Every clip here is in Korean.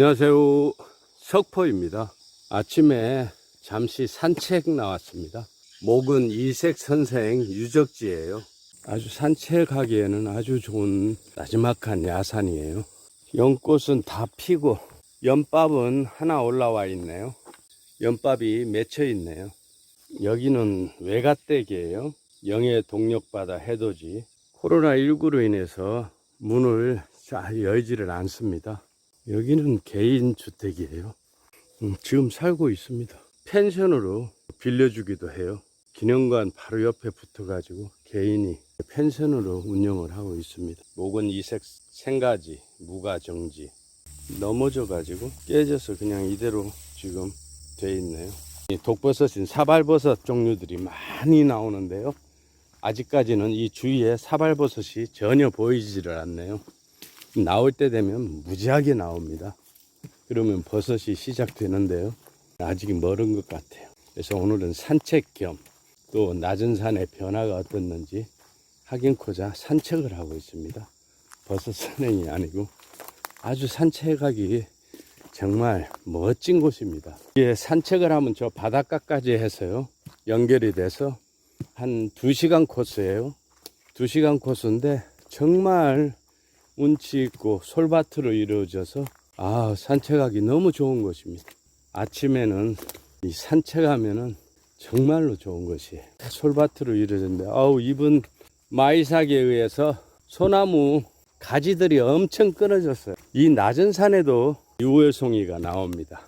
안녕하세요. 석포입니다. 아침에 잠시 산책 나왔습니다. 목은 이색 선생 유적지예요. 아주 산책하기에는 아주 좋은 나지막한 야산이에요. 연꽃은 다 피고 연밥은 하나 올라와 있네요. 연밥이 맺혀 있네요. 여기는 외갓댁이에요. 영해 동력바다 해돋이. 코로나19로 인해서 문을 잘 열지를 않습니다. 여기는 개인 주택이에요. 음, 지금 살고 있습니다. 펜션으로 빌려주기도 해요. 기념관 바로 옆에 붙어가지고 개인이 펜션으로 운영을 하고 있습니다. 목은 이색 생가지, 무가정지 넘어져가지고 깨져서 그냥 이대로 지금 돼 있네요. 이 독버섯인 사발버섯 종류들이 많이 나오는데요. 아직까지는 이 주위에 사발버섯이 전혀 보이지를 않네요. 나올 때 되면 무지하게 나옵니다. 그러면 버섯이 시작되는데요. 아직 멀은 것 같아요. 그래서 오늘은 산책 겸 또 낮은 산의 변화가 어떻는지 확인코자 산책을 하고 있습니다. 버섯 산행이 아니고 아주 산책하기 정말 멋진 곳입니다. 이게 산책을 하면 저 바닷가까지 해서요. 연결이 돼서 한 2시간 코스예요. 2시간 코스인데 정말 운치 있고 솔밭으로 이루어져서 아 산책하기 너무 좋은 곳입니다. 아침에는 이 산책하면은 정말로 좋은 것이에요. 솔밭으로 이루어졌는데 아우 이분 마이삭에 의해서 소나무 가지들이 엄청 끊어졌어요. 이 낮은 산에도 유월송이가 나옵니다.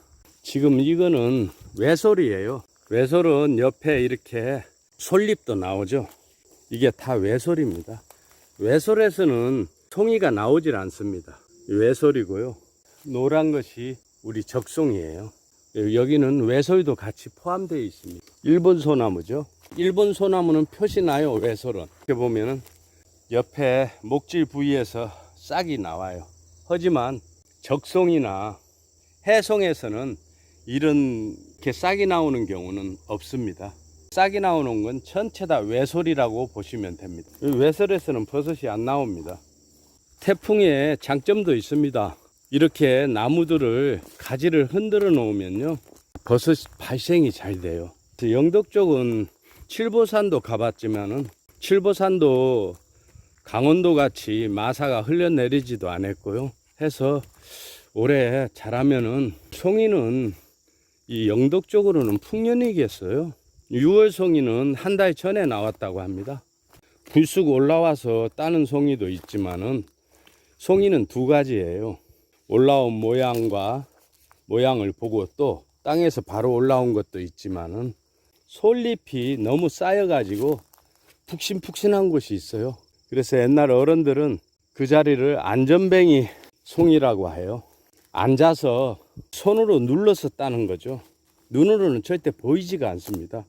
지금 이거는 외솔이에요. 외솔은 옆에 이렇게 솔잎도 나오죠. 이게 다 외솔입니다. 외솔에서는 송이가 나오질 않습니다. 외솔이고요. 노란 것이 우리 적송이에요. 여기는 외솔도 같이 포함되어 있습니다. 일본 소나무죠. 일본 소나무는 표시 나요. 외솔은 이렇게 보면은 옆에 목질 부위에서 싹이 나와요. 하지만 적송이나 해송에서는 이런 이렇게 싹이 나오는 경우는 없습니다. 싹이 나오는 건 전체 다 외솔이라고 보시면 됩니다. 이 외솔에서는 버섯이 안 나옵니다. 태풍의 장점도 있습니다. 이렇게 나무들을 가지를 흔들어 놓으면요. 버섯 발생이 잘 돼요. 영덕 쪽은 칠보산도 가봤지만은 칠보산도 강원도 같이 마사가 흘러내리지도 않았고요. 해서 올해 잘하면은 송이는 이 영덕 쪽으로는 풍년이겠어요. 6월 송이는 한 달 전에 나왔다고 합니다. 불쑥 올라와서 따는 송이도 있지만은 송이는 두 가지예요. 올라온 모양과 모양을 보고 또 땅에서 바로 올라온 것도 있지만은 솔잎이 너무 쌓여가지고 푹신푹신한 곳이 있어요. 그래서 옛날 어른들은 그 자리를 안전뱅이 송이라고 해요. 앉아서 손으로 눌러서 따는 거죠. 눈으로는 절대 보이지가 않습니다.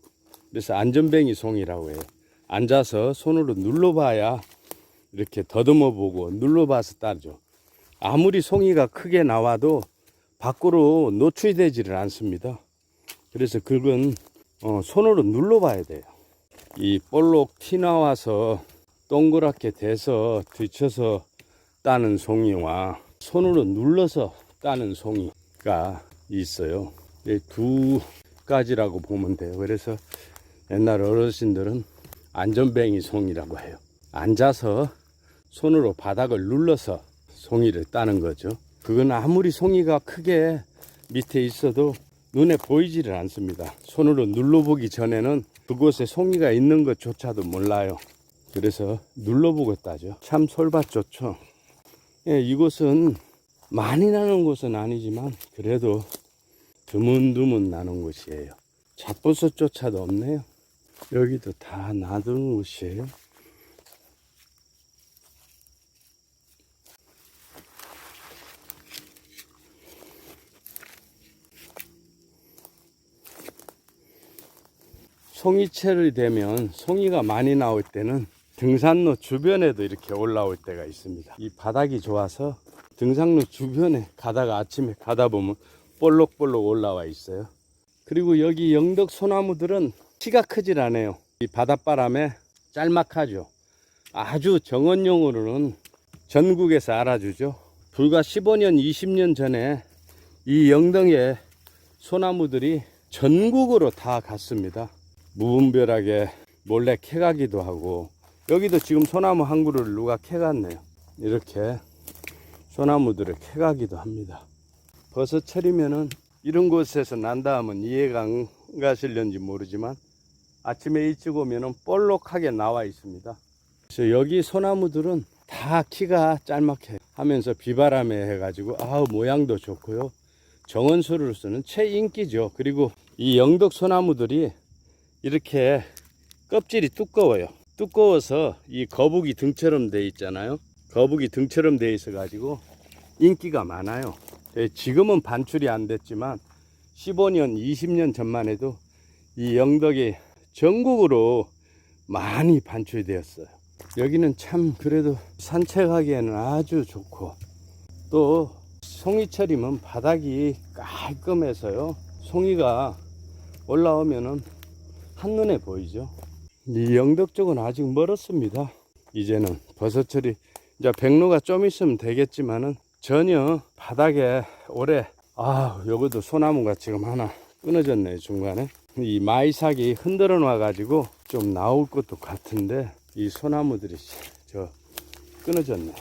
그래서 안전뱅이 송이라고 해요. 앉아서 손으로 눌러봐야 이렇게 더듬어 보고 눌러봐서 따죠. 아무리 송이가 크게 나와도 밖으로 노출되지를 않습니다. 그래서 그건 어, 손으로 눌러봐야 돼요. 이 볼록 티 나와서 동그랗게 돼서 뒤쳐서 따는 송이와 손으로 눌러서 따는 송이가 있어요. 이두 가지라고 보면 돼요. 그래서 옛날 어르신들은 안전뱅이 송이라고 해요. 앉아서 손으로 바닥을 눌러서 송이를 따는 거죠. 그건 아무리 송이가 크게 밑에 있어도 눈에 보이지를 않습니다. 손으로 눌러보기 전에는 그곳에 송이가 있는 것조차도 몰라요. 그래서 눌러보고 따죠. 참 솔밭 좋죠. 예, 이곳은 많이 나는 곳은 아니지만 그래도 드문드문 나는 곳이에요. 잡버섯조차도 없네요. 여기도 다 놔두는 곳이에요. 송이철이 되면 송이가 많이 나올 때는 등산로 주변에도 이렇게 올라올 때가 있습니다. 이 바닥이 좋아서 등산로 주변에 가다가 아침에 가다 보면 볼록볼록 올라와 있어요. 그리고 여기 영덕 소나무들은 키가 크질 않아요. 이 바닷바람에 짤막하죠. 아주 정원용으로는 전국에서 알아주죠. 불과 15년, 20년 전에 이 영등의 소나무들이 전국으로 다 갔습니다. 무분별하게 몰래 캐가기도 하고 여기도 지금 소나무 한 그루를 누가 캐갔네요. 이렇게 소나무들을 캐가기도 합니다. 버섯 철이면은 이런 곳에서 난다 하면 이해가 안 가실런지 모르지만 아침에 일찍 오면은 볼록하게 나와 있습니다. 그래서 여기 소나무들은 다 키가 짤막해 하면서 비바람에 해가지고 아우 모양도 좋고요. 정원소로서는 최인기죠. 그리고 이 영덕 소나무들이 이렇게 껍질이 두꺼워요. 두꺼워서 이 거북이 등처럼 돼 있잖아요. 거북이 등처럼 돼 있어 가지고 인기가 많아요. 예, 지금은 반출이 안 됐지만 15년, 20년 전만 해도 이 영덕이 전국으로 많이 반출되었어요. 여기는 참 그래도 산책하기에는 아주 좋고 또 송이철이면 바닥이 깔끔해서요. 송이가 올라오면은 한눈에 보이죠. 이 영덕 쪽은 아직 멀었습니다. 이제는 버섯철이 이제 백로가 좀 있으면 되겠지만은 전혀 바닥에 올해 아 요것도 소나무가 지금 하나 끊어졌네요 중간에 이 마이삭이 흔들어 놔 가지고 좀 나올 것도 같은데 이 소나무들이 저 끊어졌네요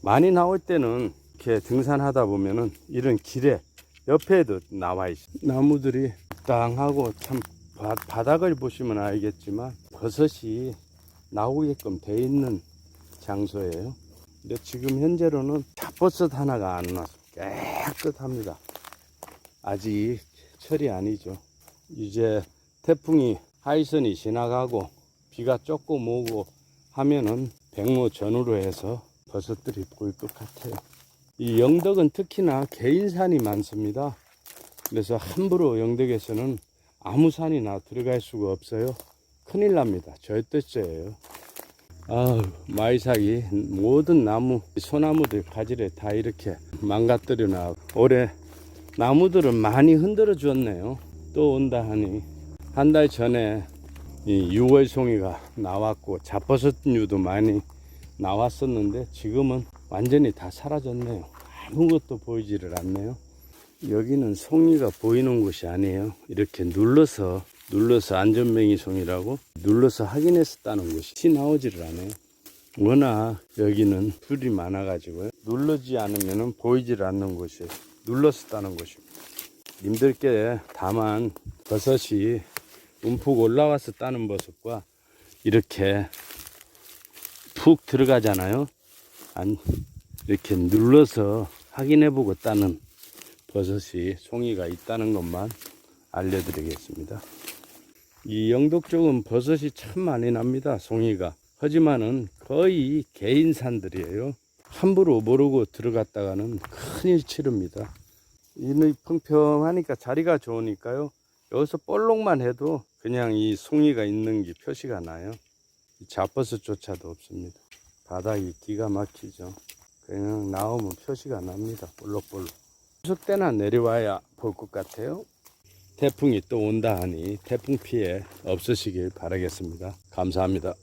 많이 나올 때는 이렇게 등산하다 보면은 이런 길에 옆에도 나와 있어 나무들이 땅하고 참 바, 바닥을 보시면 알겠지만 버섯이 나오게끔 돼 있는 장소예요 근데 지금 현재로는 잡버섯 하나가 안 나서 깨끗합니다. 아직 철이 아니죠. 이제 태풍이 하이선이 지나가고 비가 조금 오고 하면은 백로 전후로 해서 버섯들이 보일 것 같아요. 이 영덕은 특히나 개인산이 많습니다. 그래서 함부로 영덕에서는 아무 산이나 들어갈 수가 없어요. 큰일 납니다. 절대죄예요. 아 마이삭이 모든 나무 소나무들 가지를 다 이렇게 망가뜨려 놔 올해 나무들은 많이 흔들어 줬네요 또 온다 하니 한 달 전에 이 6월 송이가 나왔고 잡버섯류도 많이 나왔었는데 지금은 완전히 다 사라졌네요 아무것도 보이지를 않네요 여기는 송이가 보이는 곳이 아니에요 이렇게 눌러서 눌러서 안전뱅이 송이라고 눌러서 확인해서 따는 곳이 티 나오지를 않아요. 워낙 여기는 풀이 많아가지고요. 누르지 않으면 보이질 않는 곳이에요. 눌러서 따는 곳입니다. 님들께 다만 버섯이 움푹 올라와서 따는 버섯과 이렇게 푹 들어가잖아요. 안, 이렇게 눌러서 확인해보고 따는 버섯이 송이가 있다는 것만 알려드리겠습니다. 이 영덕 쪽은 버섯이 참 많이 납니다. 송이가. 하지만은 거의 개인산들이에요. 함부로 모르고 들어갔다가는 큰일 치릅니다. 이는 평평하니까 자리가 좋으니까요. 여기서 볼록만 해도 그냥 이 송이가 있는 게 표시가 나요. 잡버섯조차도 없습니다. 바닥이 기가 막히죠. 그냥 나오면 표시가 납니다. 볼록볼록. 추석 때나 내려와야 볼 것 같아요. 태풍이 또 온다 하니 태풍 피해 없으시길 바라겠습니다. 감사합니다.